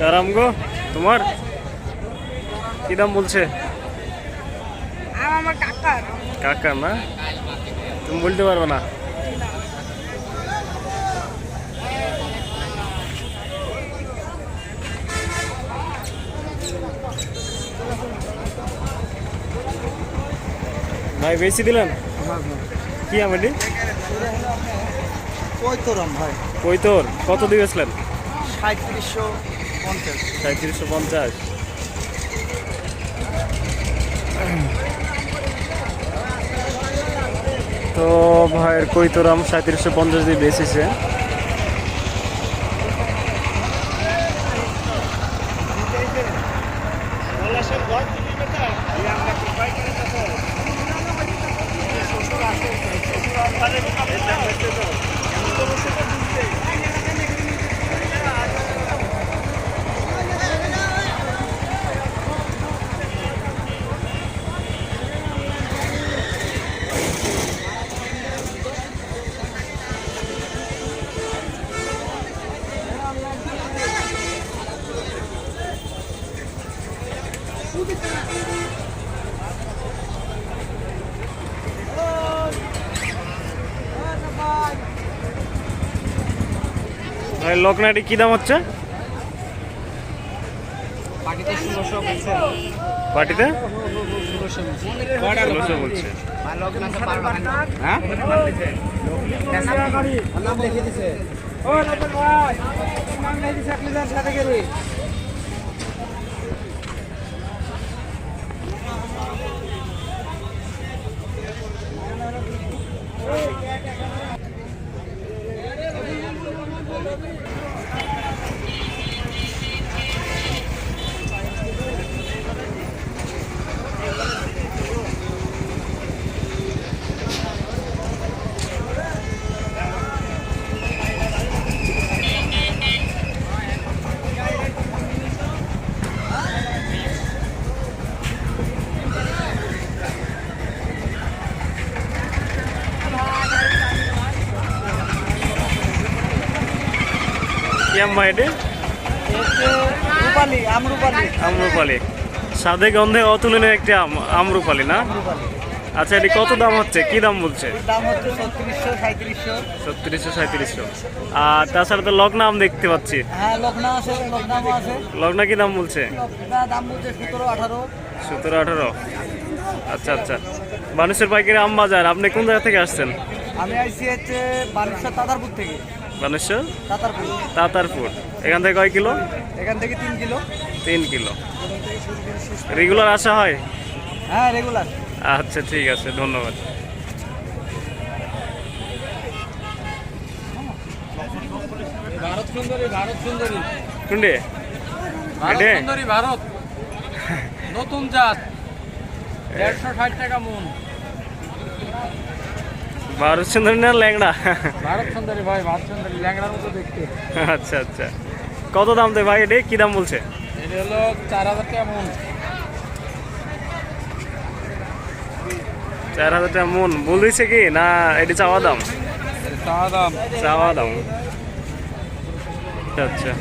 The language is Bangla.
কারাম গো তোমার? কি দাম বলছে? কাকার। কাকা না? তুমি বলতে পারবে না। ভাই বেশি দিলেন? কি আম এটি? ওই তো রম ভাই। কই তোর কত দিয়েছিলেন সাঁত্রিশশো সাঁত্রিশশো পঞ্চাশ। তো ভাইয়ের কৈতরাম সাঁত্রিশশো পঞ্চাশ দিয়ে বেচেছে। ভাই লকনাটি কি দাম হচ্ছে? পাটিতে ষোলোশো বলছে। হ্যাঁ? লিখে দিছে। ও ভাই লিখে দিছে। কি আম এটি? রূপালি আমরুপালি। আমরুপালি। সাদে গন্ধে অতুলনীয় একটি আম আমরুপালি না? আচ্ছা এটি কত দাম হচ্ছে? কি দাম বলছে? ছত্রিশশো সাঁত্রিশশো আর তাছাড়া তো লগ্না আম দেখতে পাচ্ছি। হ্যাঁ লগ্না কি দাম বলছে? সতেরো আঠারো। আচ্ছা আচ্ছা। মানুষের পাইকারি আম বাজার আপনি কোন জায়গা থেকে আসছেন? আমি আইসি হচ্ছে বানেশ্বর তাতারপুর থেকে। মানুষের তাতারপুর। এখান থেকে কয় কিলো? এখান থেকে তিন কিলো। তিন কিলো। রেগুলার আসা হয়? হ্যাঁ রেগুলার আচ্ছা ঠিক আছে ধন্যবাদ। ভারত সুন্দরী ভারত সুন্দরী। কোনটি? ভারত? সুন্দরী ভারত। নতুন জাত। দেড়শো ষাট টাকা মন। ভারত সুন্দর না ল্যাংড়া? ভারত সুন্দরী ভাই ভারত সুন্দরী ল্যাংড়ার মতো দেখতে। আচ্ছা আচ্ছা। কত দাম দেয় ভাই এটি? কি দাম বলছে? এটা হলো চার হাজার টাকা মন। চার হাজার টাকা মন। বলেছে কি? না এটি চাওয়া দাম? চাওয়া দাম। চাওয়া দাম। আচ্ছা আচ্ছা।